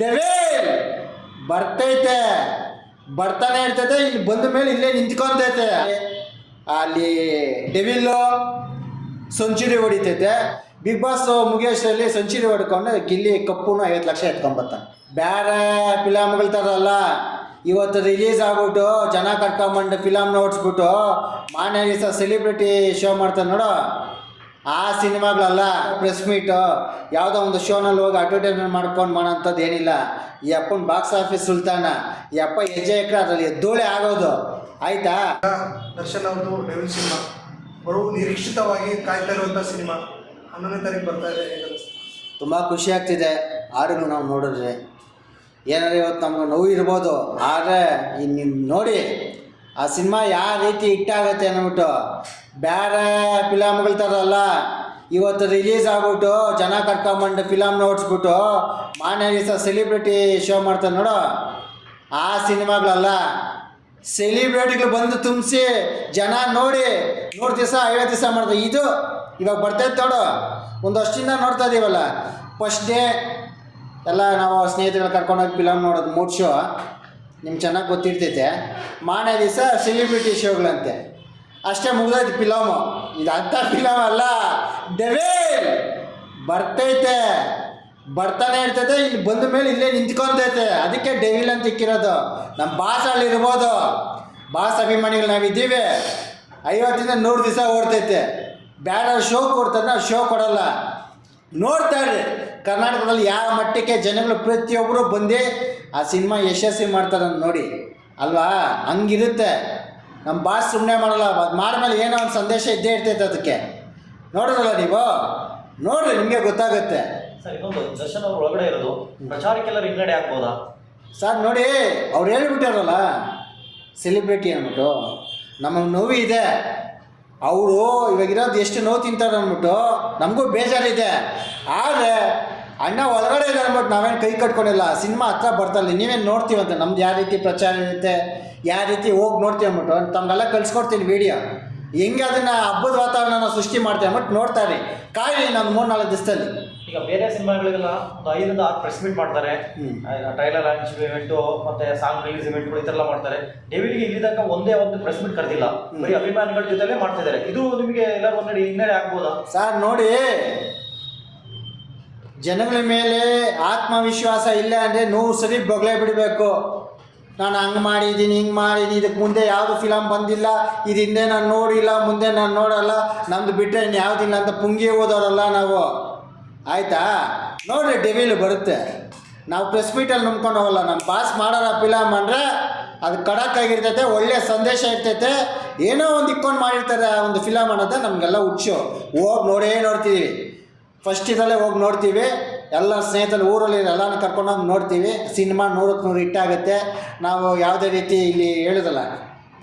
Devil ಬರ್ತೈತೆ. ಬರ್ತಾನೆ ಇರ್ತೈತೆ. ಇಲ್ಲಿ ಬಂದ ಮೇಲೆ ಇಲ್ಲೇ ನಿಂತ್ಕೊಂತೈತೆ. ಅಲ್ಲಿ ಡೆವಿಲ್ಲು ಸೆಂಚುರಿ ಹೊಡಿತೈತೆ. ಬಿಗ್ ಬಾಸ್ ಮುಗಿಯೋಷ್ಟರಲ್ಲಿ ಸೆಂಚುರಿ ಹೊಡ್ಕೊಂಡು ಗಿಲ್ಲಿ ಕಪ್ಪುನು ಐವತ್ತು ಲಕ್ಷ ಎತ್ಕೊಂಬರ್ತಾನೆ ಬೇರೆ ಫಿಲಮ್ಗಳು ಥರ ಅಲ್ಲ ಇವತ್ತು ರಿಲೀಸ್ ಆಗ್ಬಿಟ್ಟು ಜನ ಕರ್ಕೊಂಬಂಡು ಫಿಲಮ್ ನೋಡಿಸ್ಬಿಟ್ಟು ಮಾನ್ಯ ದಿವಸ ಸೆಲಿಬ್ರಿಟಿ ಶೋ ಮಾಡ್ತಾನೆ ನೋಡು. ಆ ಸಿನಿಮಾಗಳಲ್ಲ ಪ್ರೆಸ್ ಮೀಟು ಯಾವುದೋ ಒಂದು ಶೋನಲ್ಲಿ ಹೋಗಿ ಅಡ್ವರ್ಟೈಸ್ಮೆಂಟ್ ಮಾಡ್ಕೊಂಡು ಮಾಡೋಂಥದ್ದು ಏನಿಲ್ಲ. ಈ ಅಪ್ಪನ ಬಾಕ್ಸ್ ಆಫೀಸ್ ಸುಲ್ತಾನ ಈ ಅಪ್ಪ ಹೆಜ್ಜೆ ಎಕ್ರೆ ಅದರಲ್ಲಿ ಎದ್ದೋಳೆ ಆಗೋದು. ಆಯಿತಾ? ದರ್ಶನ್ ಅವ್ರದ್ದು ಡೆವಿಲ್ ಸಿನಿಮಾ ಬರು ನಿರೀಕ್ಷಿತವಾಗಿ ಕಾಯ್ತಾ ಇರುವಂಥ ಸಿನಿಮಾ ಹನ್ನೊಂದನೇ ತಾರೀಕು ಬರ್ತಾ ಇದೆ ತುಂಬ ಖುಷಿ ಆಗ್ತಿದೆ. ಆಡಿಗೂ ನಾವು ನೋಡಿದ್ರೆ. ಏನಾದ್ರೆ ಇವತ್ತು ನಮ್ಗೆ ನೋವು ಇರ್ಬೋದು. ಆದರೆ ಇನ್ನು ನೋಡಿ ಆ ಸಿನಿಮಾ ಯಾವ ರೀತಿ ಹಿಟ್ಟಾಗತ್ತೆ ಅಂದ್ಬಿಟ್ಟು ಬೇರೆ ಫಿಲಮ್ಗಳು ಥರ ಅಲ್ಲ ಇವತ್ತು ರಿಲೀಸ್ ಆಗ್ಬಿಟ್ಟು ಜನ ಕರ್ಕೊಂಬಂಡು ಫಿಲಮ್ ನೋಡಿಸ್ಬಿಟ್ಟು ಮಾನ್ಯ ದಿವಸ ಸೆಲಿಬ್ರಿಟಿ ಶೋ ಮಾಡ್ತಾರೆ ನೋಡು. ಆ ಸಿನಿಮಾಗಳಲ್ಲ. ಸೆಲಿಬ್ರಿಟಿಗಳು ಬಂದು ತುಂಬಿಸಿ ಜನ ನೋಡಿ ನೂರು ದಿವಸ ಐವತ್ತು ದಿವಸ ಮಾಡ್ತಾರೆ. ಇದು ಇವಾಗ ಬರ್ತೈತೆ ನೋಡು. ಒಂದಷ್ಟಿಂದ ನೋಡ್ತಾ ಇದ್ದೀವಲ್ಲ ಫಸ್ಟ್ ಡೇ ಎಲ್ಲ ನಾವು ಸ್ನೇಹಿತರು ಕರ್ಕೊಂಡೋಗಿ ಫಿಲಮ್ ನೋಡೋದು ಮೂರು ಶೋ ನಿಮ್ಗೆ ಚೆನ್ನಾಗಿ ಗೊತ್ತಿರ್ತೈತೆ. ಮಾನ್ಯ ದಿವಸ ಸೆಲಿಬ್ರಿಟಿ ಶೋಗಳಂತೆ ಅಷ್ಟೇ ಮುಗ್ದೈತೆ ಫಿಲಮು ಇದು ಅಂಥ ಫಿಲಮ್ ಅಲ್ಲ. ಡೆವೇಲ್ ಬರ್ತೈತೆ. ಬರ್ತಾನೆ ಇರ್ತೈತೆ. ಇಲ್ಲಿ ಬಂದ ಮೇಲೆ ಇಲ್ಲೇ ನಿಂತ್ಕೊಂತೈತೆ. ಅದಕ್ಕೆ ಡೆವಿಲ್ ಅಂತ ಇಕ್ಕಿರೋದು. ನಮ್ಮ ಅಲ್ಲಿ ಇರ್ಬೋದು ಬಾಸ್ ಅಭಿಮಾನಿಗಳು ನಾವಿದ್ದೀವಿ. ಐವತ್ತಿಂದ ನೂರು ದಿವಸ ಓಡ್ತೈತೆ. ಬೇರೆ ಶೋ ಕೊಡ್ತಾರೆ ಶೋ ಕೊಡಲ್ಲ. ನೋಡ್ತಾರೆ ಕರ್ನಾಟಕದಲ್ಲಿ ಯಾವ ಮಟ್ಟಕ್ಕೆ ಜನಗಳು ಪ್ರತಿಯೊಬ್ಬರು ಬಂದು ಆ ಸಿನಿಮಾ ಯಶಸ್ವಿ ಮಾಡ್ತಾರೆ ನೋಡಿ. ಅಲ್ವಾ? ಹಂಗಿರುತ್ತೆ. ನಮ್ಮ ಬಾಸ್ ಸುಮ್ಮನೆ ಮಾಡಲ್ಲ ಅದು ಮಾಡಿದ್ಮೇಲೆ ಏನೋ ಒಂದು ಸಂದೇಶ ಇದ್ದೇ ಇರ್ತೈತೆ ಅದಕ್ಕೆ. ನೋಡಿದ್ರಲ್ಲ ನೀವು? ನೋಡ್ರಿ ನಿಮಗೆ ಗೊತ್ತಾಗುತ್ತೆ. ಸರ್ ಇನ್ನೊಂದು ದರ್ಶನ್ ಅವ್ರ ಒಳಗಡೆ ಇರೋದು. ಹಿನ್ನಡೆ ಸರ್ ನೋಡಿ ಅವ್ರು ಹೇಳ್ಬಿಟ್ಟಾರಲ್ಲ ಸೆಲಿಬ್ರಿಟಿ ಅಂದ್ಬಿಟ್ಟು ನಮಗೆ ನೋವು ಇದೆ. ಅವರು ಇವಾಗಿರೋದು ಎಷ್ಟು ನೋವು ತಿಂತಾರೆ ಅಂದ್ಬಿಟ್ಟು ನಮಗೂ ಬೇಜಾರಿದೆ. ಆದರೆ ಅಣ್ಣ ಒಳಗಡೆ ಇದೆ ಅಂದ್ಬಿಟ್ಟು ನಾವೇನು ಕೈ ಕಟ್ಕೊಂಡಿಲ್ಲ. ಸಿನಿಮಾ ಹತ್ರ ಬರ್ತಲ್ಲ ನೀವೇನು ನೋಡ್ತೀವಂತೆ? ನಮ್ದು ಯಾವ ರೀತಿ ಪ್ರಚಾರ ಇರುತ್ತೆ? ಯಾವ ರೀತಿ ಹೋಗಿ ನೋಡ್ತೀವಿ ಅಂದ್ಬಿಟ್ಟು ತಮಗೆಲ್ಲ ಕಲಿಸ್ಕೊಡ್ತೀನಿ ವೀಡಿಯೋ ಹೆಂಗೆ ಅದನ್ನು ಹಬ್ಬದ ವಾತಾವರಣ ಸೃಷ್ಟಿ ಮಾಡ್ತೀವಿ ಅಂದ್ಬಿಟ್ಟು ಇರಿ. ಕಾಯಿಲೆ ನಾನು ಮೂರು ನಾಲ್ಕು ದಿವಸದಲ್ಲಿ. ಈಗ ಬೇರೆ ಸಿನಿಮಾಗಳಿಗೆಲ್ಲ ಒಂದು ಐದರಿಂದ ಆರು ಪ್ರೆಸ್ ಮೀಟ್ ಮಾಡ್ತಾರೆ. ಟ್ರೈಲರ್ ಲಾಂಚ್ ಇವೆಂಟು ಮತ್ತೆ ಸಾಂಗ್ ರಿಲೀಸ್ ಇವೆಂಟ್ಗಳು ಈ ಥರ ಮಾಡ್ತಾರೆ. ಡೆವಿಲ್ಗೆ ಇಲ್ಲಿ ತನಕ ಒಂದೇ ಒಂದು ಪ್ರೆಸ್ ಮೀಟ್ ಕರೆದಿಲ್ಲ. ಬರೀ ಅಭಿಮಾನಿಗಳ ಜೊತೆಲೇ ಮಾಡ್ತಿದ್ದಾರೆ. ಇದು ನಿಮಗೆ ಎಲ್ಲರೂ ಒಂದು ಹಿನ್ನಡೆ ಆಗ್ಬೋದಾ? ಸರ್ ನೋಡಿ. ಜನಗಳ ಮೇಲೆ ಆತ್ಮವಿಶ್ವಾಸ ಇಲ್ಲ ಅಂದರೆ ನೋವು ಸರಿ ಬೊಗಳೆ ಬಿಡಬೇಕು. ನಾನು ಹಂಗೆ ಮಾಡಿದ್ದೀನಿ, ಹಿಂಗೆ ಮಾಡಿದ್ದೀನಿ ಇದಕ್ಕೆ ಮುಂದೆ ಯಾವುದು ಫಿಲಮ್ ಬಂದಿಲ್ಲ, ಇದು ಹಿಂದೆ ನಾನು ನೋಡಿಲ್ಲ, ಮುಂದೆ ನಾನು ನೋಡಲ್ಲ, ನಮ್ದು ಬಿಟ್ಟರೆ ಇನ್ನು ಯಾವುದಿಲ್ಲ ಅಂತ ಪುಂಗಿ ಓದೋರಲ್ಲ ನಾವು. ಆಯಿತಾ? ನೋಡ್ರಿ ಡೆವಿಲ್ ಬರುತ್ತೆ. ನಾವು ಪ್ರೆಸ್ ಮೀಟಲ್ಲಿ ಹೋಗಲ್ಲ ನಮ್ಮ ಪಾಸ್ ಮಾಡೋರ ಫಿಲಮ್ ಅಂದರೆ ಅದು ಕಡಕ್ಕಾಗಿರ್ತೈತೆ ಒಳ್ಳೆ ಸಂದೇಶ ಇರ್ತೈತೆ. ಏನೋ ಒಂದು ಇಕ್ಕೊಂಡು ಮಾಡಿರ್ತಾರೆ ಆ ಒಂದು ಫಿಲಮ್ ಅನ್ನೋದು ನಮಗೆಲ್ಲ ಹುಚ್ಚು. ಹೋಗಿ ನೋಡೇ ನೋಡ್ತೀವಿ. ಫಸ್ಟ್ ಇದರಲ್ಲೇ ಹೋಗಿ ನೋಡ್ತೀವಿ. ಎಲ್ಲ ಸ್ನೇಹಿತರು ಊರಲ್ಲಿ ಎಲ್ಲನೂ ಕರ್ಕೊಂಡೋಗಿ ನೋಡ್ತೀವಿ. ಸಿನಿಮಾ ನೂರಕ್ಕೆ ನೂರು ಹಿಟ್ಟಾಗುತ್ತೆ ನಾವು ಯಾವುದೇ ರೀತಿ ಇಲ್ಲಿ ಹೇಳಿದಲ್ಲ.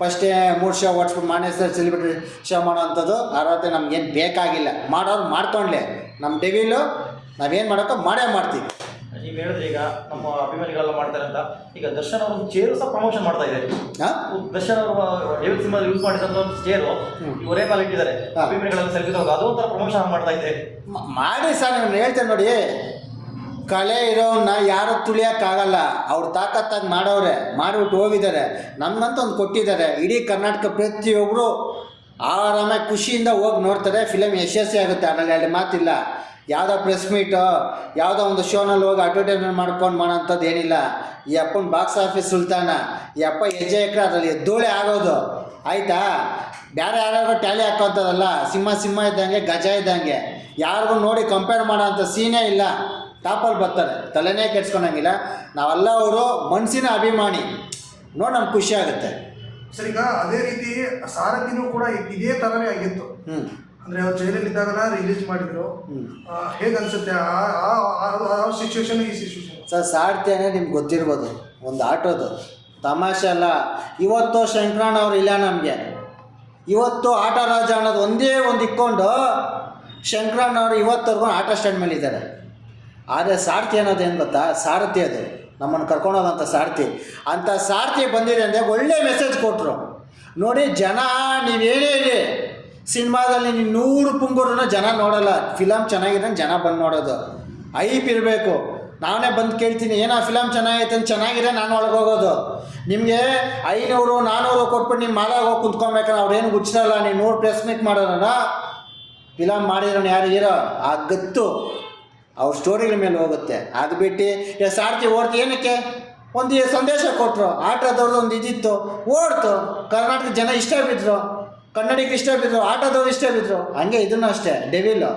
ಫಸ್ಟೇ ಮೂರು ಶೋ ಓಡಿಸ್ಬಿಟ್ಟು ಮಾನೇಶ್ವರ ಸೆಲಿಬ್ರಿಟಿ ಶೋ ಮಾಡೋವಂಥದ್ದು. ಅರ್ಹತೆ ನಮ್ಗೇನು ಬೇಕಾಗಿಲ್ಲ. ಮಾಡೋರು ಮಾಡ್ಕೊಂಡ್ಲೆ. ನಮ್ಮ ಡೆವಿಲು ನಾವೇನು ಮಾಡೋಕ್ಕೋ ಮಾಡೇ ಮಾಡ್ತೀವಿ. ನೀವು ಹೇಳಿದ್ರೆ ಈಗ ನಮ್ಮ ಅಭಿಮಾನಿಗಳೆಲ್ಲ ಮಾಡ್ತಾರೆ ಅಂತ. ಈಗ ದರ್ಶನ್ ಅವರು ಚೇರು ಸಹ ಪ್ರಮೋಷನ್ ಮಾಡ್ತಾ ಇದೆ ಹಾಂ? ದರ್ಶನ್ ಅವರು ಡೆವಿಲ್ ಸಿನಿಮಾ ಯೂಸ್ ಮಾಡಿದಂತ ಒಂದು ಚೇರು. ಇವರೇ ಕಾಲ ಇಟ್ಟಿದ್ದಾರೆ. ಅಭಿಮಾನಿಗಳೆಲ್ಲ ಸೆಲ್ಫಿ ತಗೊಂಡು ಅದು ಪ್ರಮೋಷನ್ ಮಾಡ್ತಾ ಇದೆ ಮಾಡಿ ಸರ್ ನಾನು ಹೇಳ್ತೇನೆ ನೋಡಿ. ಕಲೆ ಇರೋವನ್ನ ಯಾರು ತುಳಿಯೋಕ್ಕಾಗಲ್ಲ. ಅವ್ರು ತಾಕತ್ತಾಗಿ ಮಾಡೋರೆ ಮಾಡಿಬಿಟ್ಟು ಹೋಗಿದ್ದಾರೆ. ನಮ್ಗಂತ ಒಂದು ಕೊಟ್ಟಿದ್ದಾರೆ. ಇಡೀ ಕರ್ನಾಟಕ ಪ್ರತಿಯೊಬ್ಬರು ಆರಾಮಾಗಿ ಖುಷಿಯಿಂದ ಹೋಗಿ ನೋಡ್ತಾರೆ. ಫಿಲಮ್ ಯಶಸ್ವಿ ಆಗುತ್ತೆ. ಅದರಲ್ಲಿ ಅಲ್ಲಿ ಮಾತಿಲ್ಲ. ಯಾವುದೋ ಪ್ರೆಸ್ ಮೀಟು ಯಾವುದೋ ಒಂದು ಶೋನಲ್ಲಿ ಹೋಗಿ ಅಡ್ವರ್ಟೈಸ್ಮೆಂಟ್ ಮಾಡ್ಕೊಂಡು ಮಾಡೋಂಥದ್ದು ಏನಿಲ್ಲ. ಈ ಅಪ್ಪನ ಬಾಕ್ಸ್ ಆಫೀಸ್ ಸುಲ್ತಾನ. ಈ ಅಪ್ಪ ಹೆಜ್ಜೆ ಎಕ್ರೆ ಅದರಲ್ಲಿ ಎದ್ದೋಳೆ ಆಗೋದು. ಆಯಿತಾ? ಬೇರೆ ಯಾರ್ಯಾರು ಟ್ಯಾಲಿ ಹಾಕೋಂಥದ್ದಲ್ಲ ಸಿಂಹ ಸಿಂಹ ಇದ್ದಂಗೆ, ಗಜ ಇದ್ದಂಗೆ. ಯಾರಿಗೂ ನೋಡಿ ಕಂಪೇರ್ ಮಾಡೋಂಥ ಸೀನೇ ಇಲ್ಲ. ಟಾಪಲ್ಲಿ ಬರ್ತಾರೆ. ತಲೆನೇ ಕೆಡ್ಸ್ಕೊಳಂಗಿಲ್ಲ ನಾವೆಲ್ಲ ಅವರು ಮನಸ್ಸಿನ ಅಭಿಮಾನಿ. ನೋಡಿ ನಮ್ಗೆ ಖುಷಿ ಆಗುತ್ತೆ. ಸರಿ ಈಗ ಅದೇ ರೀತಿ ಸಾರಥಿನೂ ಕೂಡ ಇದೇ ಥರನೇ ಆಗಿತ್ತು. ಹ್ಞೂ ಅಂದರೆ ಅವ್ರು ಜೈಲಲ್ಲಿ ಇದ್ದಾಗನ ರಿಲೀಸ್ ಮಾಡಿದ್ರು. ಹೇಗೆ ಅನ್ಸುತ್ತೆ? ಆ ಸಿಚುವೇಶನ್ ಈ ಸಿಚುವೇಶನ್ ಸರ್ ಸಾರಥಿ ಅಂದರೆ ನಿಮ್ಗೆ ಗೊತ್ತಿರ್ಬೋದು. ಒಂದು ಆಟೋದು. ತಮಾಷೆ ಅಲ್ಲ. ಇವತ್ತು ಶಂಕರಣ್ಣ ಅವ್ರು ಇಲ್ಲ ನಮಗೆ. ಇವತ್ತು ಆಟ ರಾಜ ಅನ್ನೋದು ಒಂದೇ ಒಂದು ಇಕ್ಕೊಂಡು ಶಂಕರಣ್ಣ ಅವರು ಇವತ್ತವರೆಗೂ ಆಟೋ ಸ್ಟ್ಯಾಂಡ್ ಮೇಲೆ ಇದ್ದಾರೆ ಆದರೆ ಸಾರಥಿ ಅನ್ನೋದು ಏನು ಗೊತ್ತಾ? ಸಾರಥಿ ಅದು. ನಮ್ಮನ್ನು ಕರ್ಕೊಂಡೋದಂಥ ಸಾರಥಿ. ಅಂಥ ಸಾರಥಿ ಬಂದಿದೆ ಅಂದರೆ ಒಳ್ಳೆ ಮೆಸೇಜ್ ಕೊಟ್ಟರು ನೋಡಿ, ಜನ, ನೀವೇನೇ ಇರಿ ಸಿನಿಮಾದಲ್ಲಿ ನೀವು ನೂರು ಪುಂಗುರನ್ನ ಜನ ನೋಡಲ್ಲ. ಫಿಲಮ್ ಚೆನ್ನಾಗಿದೆ ಜನ ಬಂದು ನೋಡೋದು. ಐಪ್ ಇರಬೇಕು. ನಾನೇ ಬಂದು ಕೇಳ್ತೀನಿ, ಏನೋ ಫಿಲಮ್ ಚೆನ್ನಾಗೈತೆ ಅಂತ ಚೆನ್ನಾಗಿದೆ ನಾನು ಒಳಗೆ ಹೋಗೋದು. ನಿಮಗೆ ಐನೂರು ನಾನ್ನೂರು ಕೊಟ್ಬಿಟ್ಟು ನಿಮ್ಮ ಮಾಲಾಗ ಹೋಗಿ ಕುಂತ್ಕೊಬೇಕಂದ್ರೆ ಅವ್ರೇನು ಗುಚ್ಚಿರಲ್ಲ ನೀವು ನೂರು ಪ್ರೆಸ್ ಮೀಟ್ ಮಾಡೋಣ ಫಿಲಮ್ ಮಾಡಿರೋಣ ಯಾರು ಇರೋ ಆ ಗತ್ತು. ಅವ್ರ ಸ್ಟೋರಿಗಳ ಮೇಲೆ ಹೋಗುತ್ತೆ. ಅದು ಬಿಟ್ಟು ಎಸ್ ಆಡ್ತಿ ಓಡ್ತಿ, ಏನಕ್ಕೆ? ಒಂದು ಸಂದೇಶ ಕೊಟ್ಟರು ಆಟೋದವ್ರದ್ದು ಒಂದು ಇದಿತ್ತು, ಓಡ್ತು. ಕರ್ನಾಟಕ ಜನ ಇಷ್ಟ ಬಿದ್ದರು ಕನ್ನಡಿಗೆ ಇಷ್ಟ ಬಿದ್ದರು ಆಟೋದವ್ರು ಇಷ್ಟ ಬಿದ್ದರು ಹಂಗೆ ಇದನ್ನು ಅಷ್ಟೇ ಡೆವಿಲು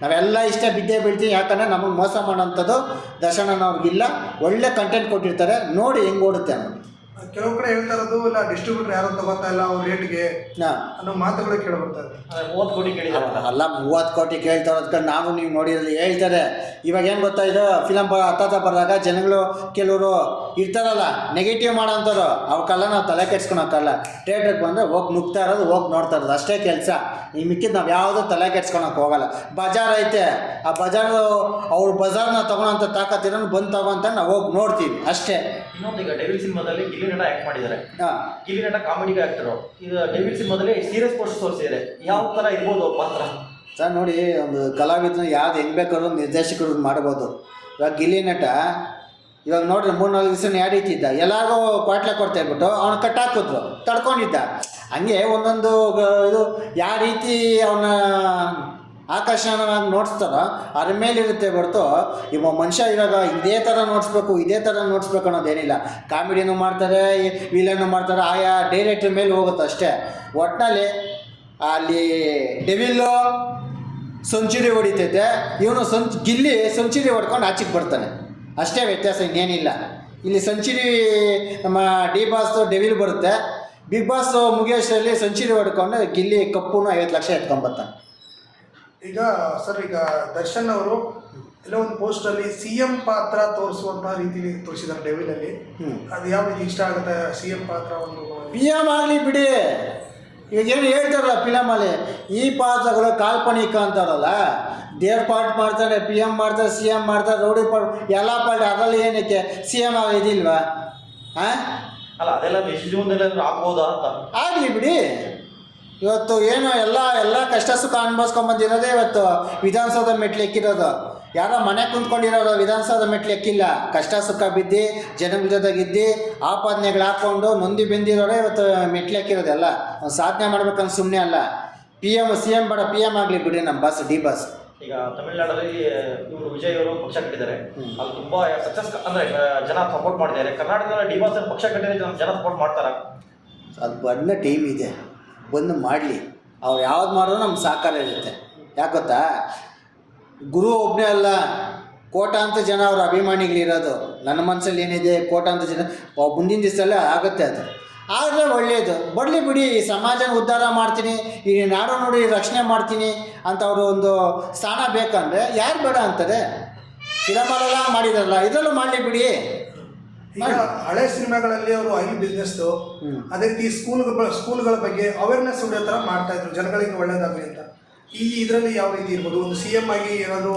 ನಾವೆಲ್ಲ ಇಷ್ಟ ಬಿದ್ದೇ ಬಿಡ್ತೀವಿ ಯಾಕಂದರೆ ನಮಗೆ ಮೋಸ ಮಾಡೋಂಥದ್ದು ದರ್ಶನನವ್ರಿಗಿಲ್ಲ. ಒಳ್ಳೆ ಕಂಟೆಂಟ್ ಕೊಟ್ಟಿರ್ತಾರೆ, ನೋಡಿ ಹೆಂಗೆ ಓಡುತ್ತೆ ಅನ್ನೋದು ಕೆಲವು ಕಡೆ ಹೇಳ್ತಾ ಇರೋದು ಇಲ್ಲ ಡಿಸ್ಟ್ರಿಬ್ಯೂಟರ್ ಯಾರು ತಗೋತಾ ಇಲ್ಲ ಅವ್ರ ರೇಟ್ಗೆ ಅನ್ನೋ ಮಾತುಗಳು ಕೇಳಿ ಮೂವತ್ತು ಕೋಟಿ ಅಲ್ಲ ಮೂವತ್ತು ಕೋಟಿ ಕೇಳ್ತಾರೆ ಅದಕ್ಕೆ ನಾವು ನೀವು ನೋಡಿರಲಿ ಹೇಳ್ತಾರೆ ಇವಾಗ ಏನು ಗೊತ್ತಾ ಇದು ಫಿಲಮ್ ಬ ಹತ್ತಾತ ಬರೆದಾಗ ಜನಗಳು ಕೆಲವರು ಇರ್ತಾರಲ್ಲ ನೆಗೆಟಿವ್ ಮಾಡೋಂಥವ್ರು ಅವಕ್ಕೆಲ್ಲ ನಾವು ತಲೆ ಕೆಡ್ಸ್ಕೊಳಕ್ಕಲ್ಲ ಥಿಯೇಟ್ರಿಗೆ ಬಂದರೆ ಹೋಗಿ ನುಗ್ತಾ ಇರೋದು ಹೋಗಿ ನೋಡ್ತಾ ಇರೋದು ಅಷ್ಟೇ ಕೆಲಸ. ಈ ಮಿಕ್ಕಿದ ನಾವು ಯಾವುದೂ ತಲೆ ಕೆಡ್ಸ್ಕೊಳಕ್ಕೆ ಹೋಗಲ್ಲ. ಬಜಾರ್ ಐತೆ ಆ ಬಜಾರ್ ಅವ್ರ ಬಜಾರ್ನ ತೊಗೊಳೋಂಥ ತಾಕತ್ತಿರೋ ಬಂದು ತಗೊಂತ ನಾವು ಹೋಗಿ ನೋಡ್ತೀವಿ ಅಷ್ಟೇ. ಇನ್ನೊಂದು ಈಗ ಡೆವಿಲ್ ಸಿನಿಮಾದಲ್ಲಿ ಗಿಲ್ಲಿ ನಟ ಆಕ್ಟ್ ಮಾಡಿದ್ದಾರೆ. ಹಾಂ. ಗಿಲ್ಲಿ ನಟ ಕಾಮಿಡಿಗೆ ಆಕ್ಟರು ಇದು ಸಿ ಸಿನಿಮಾದಲ್ಲಿ ಸೀರಿಯಸ್ ಪೋಸ್ಟ್ ತೋರಿಸಿದ್ದಾರೆ ಯಾವ ತರ ಇರ್ಬೋದು ಅವ್ರ ಪಾತ್ರ? ಸರ್ ನೋಡಿ ಒಂದು ಕಲಾವಿದನ ಯಾವ್ದು ಹೆಂಗ್ ಬೇಕಾದ್ರು ನಿರ್ದೇಶಕರು ಮಾಡ್ಬೋದು. ಇವಾಗ ಗಿಲಿ ನಟ ಇವಾಗ ನೋಡ್ರಿ ಮೂರು ನಾಲ್ಕು ದಿವಸ ಯಾವ ರೀತಿ ಇದ್ದ ಎಲ್ಲರಿಗೂ ಕ್ವಾಟ್ಲೆ ಕೊಡ್ತಾ ಇದ್ಬಿಟ್ಟು ಅವ್ನು ಕಟ್ ಹಾಕಿದ್ರು ತಡ್ಕೊಂಡಿದ್ದ. ಹಂಗೆ ಒಂದೊಂದು ಇದು ಯಾವ ರೀತಿ ಅವನ ಆಕರ್ಷಣವಾಗಿ ನೋಡಿಸ್ತಾರೋ ಅದ್ರ ಮೇಲಿರುತ್ತೆ ಹೊರತು, ಇವ ಮನುಷ್ಯ ಇವಾಗ ಇದೇ ಥರ ನೋಡಿಸ್ಬೇಕು, ಇದೇ ಥರ ನೋಡಿಸ್ಬೇಕು ಅನ್ನೋದೇನಿಲ್ಲ. ಕಾಮಿಡಿನೂ ಮಾಡ್ತಾರೆ, ವಿಲನ್ನು ಮಾಡ್ತಾರೆ, ಆಯಾ ಡೈರೆಕ್ಟ್ರ್ ಮೇಲೆ ಹೋಗುತ್ತೆ ಅಷ್ಟೇ. ಒಟ್ಟಿನಲ್ಲಿ ಅಲ್ಲಿ ಡೆವಿಲ್ಲು ಸೆಂಚುರಿ ಹೊಡಿತೈತೆ, ಇವನು ಸಂಚ್, ಗಿಲ್ಲಿ ಸೆಂಚುರಿ ಹೊಡ್ಕೊಂಡು ಆಚೆಗೆ ಬರ್ತಾನೆ. ಅಷ್ಟೇ ವ್ಯತ್ಯಾಸ ಇನ್ನೇನಿಲ್ಲ. ಇಲ್ಲಿ ಸಂಚುರಿ, ನಮ್ಮ ಡಿ ಬಾಸ್, ಡೆವಿಲ್ ಬರುತ್ತೆ. ಬಿಗ್ ಬಾಸ್ ಮುಗಿಯೋಷ್ಟರಲ್ಲಿ ಸೆಂಚುರಿ ಹೊಡ್ಕೊಂಡು ಗಿಲ್ಲಿ ಕಪ್ಪುನು ಐವತ್ತು ಲಕ್ಷ ಎತ್ಕೊಂಬರ್ತಾನೆ ಈಗ ಸರ್ ಈಗ ದರ್ಶನ್ ಅವರು ಎಲ್ಲೋ ಒಂದು ಪೋಸ್ಟಲ್ಲಿ ಸಿ ಎಂ ಪಾತ್ರ ತೋರಿಸುವಂತಹ ರೀತಿಯಲ್ಲಿ ತೋರಿಸಿದ್ದಾರೆ ಡೆವಿಲಲ್ಲಿ ಹ್ಞೂ ಅದು ಯಾವ ರೀತಿ ಇಷ್ಟ ಆಗುತ್ತೆ ಸಿ ಎಂ ಪಾತ್ರ ಒಂದು? ಪಿ ಎಂ ಆಗಲಿ ಬಿಡಿ. ಈಗ ಏನು ಹೇಳ್ತಾರಲ್ಲ ಫಿಲಮಲ್ಲಿ ಈ ಪಾತ್ರಗಳು ಕಾಲ್ಪನಿಕ ಅಂತಾರಲ್ಲ. ದೇವ್ರ ಪಾರ್ಟ್ ಮಾಡ್ತಾರೆ ಪಿ ಎಂ ಮಾಡ್ತಾರೆ ಸಿ ಎಂ ಮಾಡ್ತಾರೆ ರೌಡಿ ಪಾರ್ಟ್ ಎಲ್ಲ ಪಾರ್ಟ್ ಅದರಲ್ಲಿ ಏನಕ್ಕೆ ಸಿ ಎಂ ಆಗಿದಿಲ್ವಾ? ಹಾಂ ಅಲ್ಲ ಅದೆಲ್ಲ ನಿಜ ಜೀವನದಲ್ಲಿ ಆಗ್ಬೋದಾ ಅಂತ. ಆಗಲಿ ಬಿಡಿ. ಇವತ್ತು ಏನು ಎಲ್ಲ ಎಲ್ಲ ಕಷ್ಟ ಸುಖ ಅನುಭವಿಸ್ಕೊಂಬಂದಿರೋದೇ ಇವತ್ತು ವಿಧಾನಸೌಧ ಮೆಟ್ಲು ಎಕ್ಕಿರೋದು. ಯಾರೋ ಮನೆ ಕುಂತ್ಕೊಂಡಿರೋರು ವಿಧಾನಸೌಧ ಮೆಟ್ಲು ಎಕ್ಕಿಲ್ಲ. ಕಷ್ಟ ಸುಖ ಬಿದ್ದು ಜನ ಜೊತೆಗಿದ್ದು ಆಪಾದನೆಗಳು ಹಾಕ್ಕೊಂಡು ನೊಂದಿ ಬೆಂದಿರೋರೇ ಇವತ್ತು ಮೆಟ್ಲು ಎಕ್ಕಿರೋದೆಲ್ಲ ಒಂದು ಸಾಧನೆ ಮಾಡ್ಬೇಕಂತ ಸುಮ್ಮನೆ ಅಲ್ಲ. ಪಿ ಎಂ ಸಿ ಎಂ ಬೇಡ ಪಿ ಎಂ ಆಗಲಿ ಬಿಡಿ ನಮ್ಮ ಬಸ್ ಡಿ ಬಸ್. ಈಗ ತಮಿಳ್ನಾಡಲ್ಲಿ ಇವರು ವಿಜಯ್ ಅವರು ಪಕ್ಷ ಕಟ್ಟಿದ್ದಾರೆ. ಅಲ್ಲಿ ತುಂಬಾ ಸಕ್ಸಸ್ ಅಂದ್ರೆ ಜನ ಸಪೋರ್ಟ್ ಮಾಡಿದ್ದಾರೆ. ಕರ್ನಾಟಕದಲ್ಲಿ ಡಿ ಬಾಸ್ ಪಕ್ಷ ಕಟ್ಟಿದ್ರೆ ಜನ- ಜನ ಸಪೋರ್ಟ್ ಮಾಡ್ತಾರ? ಅದು ಬಣ್ಣ ಟೀಮ್ ಇದೆ. ಬಂದು ಮಾಡಲಿ. ಅವ್ರು ಯಾವ್ದು ಮಾಡಿದ್ರು ನಮ್ಗೆ ಸಾಕಾರ ಇರುತ್ತೆ. ಯಾಕೆ ಗೊತ್ತಾ? ಗುರು ಒಬ್ಬನೇ ಅಲ್ಲ ಕೋಟಾಂತ ಜನ ಅವ್ರ ಅಭಿಮಾನಿಗಳಿರೋದು. ನನ್ನ ಮನಸ್ಸಲ್ಲಿ ಏನಿದೆ? ಕೋಟಾಂತ ಜನ ಮುಂದಿನ ದಿವಸದಲ್ಲೇ ಆಗುತ್ತೆ ಅದು. ಆದರೆ ಒಳ್ಳೆಯದು ಬರಲಿ ಬಿಡಿ, ಈ ಸಮಾಜನ ಉದ್ಧಾರ ಮಾಡ್ತೀನಿ, ಈ ನಾಡು ನೋಡಿ ರಕ್ಷಣೆ ಮಾಡ್ತೀನಿ ಅಂತ ಅವರು ಒಂದು ಸ್ಥಾನ ಬೇಕಂದರೆ ಯಾರು ಬೇಡ ಅಂತಾರೆ? ಫಿಲಮಲ್ಲೆಲ್ಲ ಮಾಡಿದಾರಲ್ಲ, ಇದರಲ್ಲೂ ಮಾಡಲಿ ಬಿಡಿ. ಈಗ ಹಳೆ ಸಿನಿಮಾಗಳಲ್ಲಿ ಅವರು ಐ ಬಿಸ್ನೆಸ್. ಅದೇ ರೀತಿ ಸ್ಕೂಲ್ ಸ್ಕೂಲ್ಗಳ ಬಗ್ಗೆ ಅವೇರ್ನೆಸ್ ಹೊಡೆಯೋ ಥರ ಮಾಡ್ತಾ ಇದ್ರು. ಜನಗಳಿಗೆ ಒಳ್ಳೇದಾಗಲಿ ಅಂತ. ಈ ಇದರಲ್ಲಿ ಯಾವ ರೀತಿ ಇರ್ಬೋದು? ಒಂದು ಸಿ ಎಂ ಆಗಿ ಏನಾದ್ರು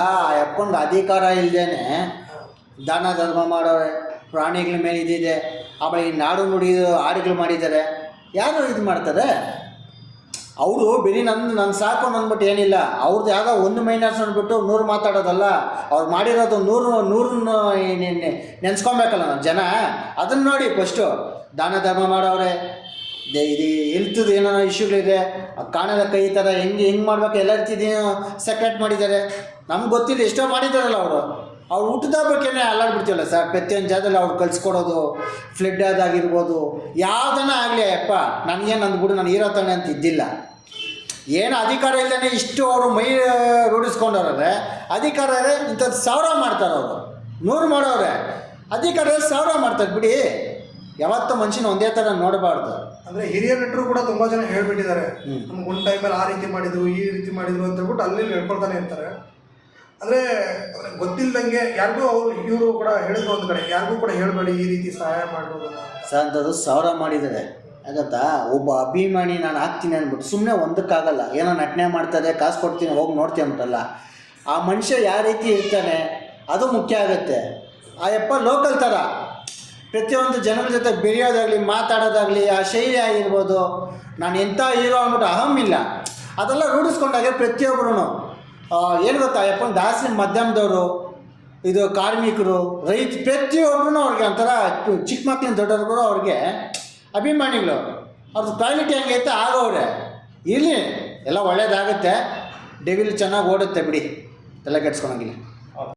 ಆ ಯಪ್ಪಂಗೆ ಅಧಿಕಾರ ಇಲ್ಲದೇನೆ ದಾನ ಧರ್ಮ ಮಾಡೋರೆ ಪ್ರಾಣಿಗಳ ಮೇಲೆ ಇದಿದೆ. ಆಮೇಲೆ ಈ ನಾಡು ನುಡಿದು ಹಾಡುಗಳು ಮಾಡಿದ್ದಾರೆ. ಯಾರು ಇದು ಮಾಡ್ತಾರೆ? ಅವರು ಬರೀ ನನ್ನ ನನ್ನ ಸಾಕು ಅಂದ್ಬಿಟ್ಟು ಏನಿಲ್ಲ. ಅವ್ರದ್ದು ಯಾವುದೋ ಒಂದು ಮೈನರ್ಸ್ ಅಂದ್ಬಿಟ್ಟು ನೂರು ಮಾತಾಡೋದಲ್ಲ. ಅವ್ರು ಮಾಡಿರೋದು ನೂರು ನೂರು ನೆನ್ಸ್ಕೊಬೇಕಲ್ಲ ನಮ್ಮ ಜನ. ಅದನ್ನು ನೋಡಿ ಫಸ್ಟು ದಾನ ಧರ್ಮ ಮಾಡೋರೆ ಇದು ಹೆಲ್ತದು ಏನೋ ಇಶ್ಯೂಗಳಿದೆ. ಕಾಣದ ಕೈ ಥರ ಹೆಂಗೆ ಹೆಂಗೆ ಮಾಡ್ಬೇಕು? ಎಲ್ಲ ರೀತಿ ಸೆಕ್ರೆಟ್ ಮಾಡಿದ್ದಾರೆ. ನಮ್ಗೆ ಗೊತ್ತಿಲ್ಲ, ಎಷ್ಟೋ ಮಾಡಿದ್ದಾರಲ್ಲ ಅವರು. ಅವ್ರು ಊಟದ ಬಗ್ಗೆನೇ ಅಲ್ಲಾಡ್ಬಿಡ್ತೀವಲ್ಲ ಸರ್. ಪ್ರತಿಯೊಂದು ಜಾಗದಲ್ಲಿ ಅವ್ರು ಕಲಿಸ್ಕೊಡೋದು ಫ್ಲಡ್ ಅದಾಗಿರ್ಬೋದು ಯಾವುದನ್ನ ಆಗಲಿ ಅಪ್ಪ ನನಗೇನು ಅಂದ್ಬಿಡು ನಾನು ಹೀರೋ ತಾನೆ ಅಂತ ಇದ್ದಿಲ್ಲ. ಏನು ಅಧಿಕಾರ ಇಲ್ಲದೇ ಇಷ್ಟು ಅವರು ಮೈ ರೂಢಿಸ್ಕೊಂಡವ್ರೆ ಅಧಿಕಾರ ಇಂಥದ್ದು ಸಾವಿರ ಮಾಡ್ತಾರೆ ಅವರು. ನೂರು ಮಾಡೋರೆ ಅಧಿಕಾರ ಸಾವಿರ ಮಾಡ್ತಾರೆ ಬಿಡಿ. ಯಾವತ್ತೂ ಮನುಷ್ಯನ ಒಂದೇ ಥರ ನೋಡಬಾರ್ದು. ಅಂದರೆ ಹಿರಿಯ ನಟರು ಕೂಡ ತುಂಬ ಜನ ಹೇಳ್ಬಿಟ್ಟಿದ್ದಾರೆ. ನಮ್ಗೆ ಒಂದು ಟೈಮಲ್ಲಿ ಆ ರೀತಿ ಮಾಡಿದ್ರು ಈ ರೀತಿ ಮಾಡಿದ್ರು ಅಂತ ಹೇಳ್ಬಿಟ್ಟು ಅಲ್ಲಿ ಹೇಳ್ಕೊಳ್ತಾನೆ ಇರ್ತಾರೆ. ಅಂದ್ರೆ ಗೊತ್ತಿಲ್ಲದಂಗೆ ಯಾರಿಗೂ ಅವರು ಇವರು ಕೂಡ ಹೇಳಿದ್ರು ಒಂದು ಕಡೆ, ಯಾರಿಗೂ ಕೂಡ ಹೇಳಬೇಡಿ ಈ ರೀತಿ ಸಹಾಯ ಮಾಡ್ಬೋದು. ಸರ್ ಅಂಥದ್ದು ಸಾವಿರ ಮಾಡಿದ್ದಾರೆ. ಯಾಕತ್ತಾ ಒಬ್ಬ ಅಭಿಮಾನಿ ನಾನು ಹಾಕ್ತೀನಿ ಅಂದ್ಬಿಟ್ಟು ಸುಮ್ಮನೆ ಒಂದಕ್ಕಾಗಲ್ಲ. ಏನೋ ನಟನೆ ಮಾಡ್ತಾರೆ ಕಾಸು ಕೊಡ್ತೀನಿ, ಹೋಗಿ ನೋಡ್ತೀನಿ ಅಂತಲ್ಲ ಆ ಮನುಷ್ಯ ಯಾವ ರೀತಿ ಇರ್ತಾನೆ, ಅದು ಮುಖ್ಯ ಆಗುತ್ತೆ. ಆ ಯಪ್ಪ ಲೋಕಲ್ ಥರ ಪ್ರತಿಯೊಂದು ಜನರ ಜೊತೆ ಬೆರೆಯೋದಾಗಲಿ, ಮಾತಾಡೋದಾಗಲಿ, ಆ ಶೈಲಿ ಆಗಿರ್ಬೋದು. ನಾನು ಎಂಥ ಹೀರೋ ಅಂದ್ಬಿಟ್ಟು ಇಲ್ಲ. ಅದೆಲ್ಲ ರೂಢಿಸ್ಕೊಂಡಾಗೆ ಪ್ರತಿಯೊಬ್ಬರು ಏನು ಗೊತ್ತಾ, ಯಪ್ಪನ ದಾಸಿ ಮಧ್ಯಮದವರು, ಇದು ಕಾರ್ಮಿಕರು, ರೈತ ಪ್ರತಿಯೊಬ್ಬರು ಅವ್ರಿಗೆ ಒಂಥರ ಚಿಕ್ಕ ಮಕ್ಳಿನ ದೊಡ್ಡವ್ರಿಗೂ ಅವ್ರಿಗೆ ಅಭಿಮಾನಿಗಳು. ಅವ್ರದ್ದು ಕ್ವಾಲಿಟಿ ಹೆಂಗೈತೆ ಆಗೋವ್ರೆ. ಇರಲಿ, ಎಲ್ಲ ಒಳ್ಳೇದಾಗುತ್ತೆ. ಡೆವಿಲ್ ಚೆನ್ನಾಗಿ ಓಡುತ್ತೆ ಬಿಡಿ. ಎಲ್ಲ ಕೆಡ್ಸ್ಕೊಳಂಗಿಲ್ಲ.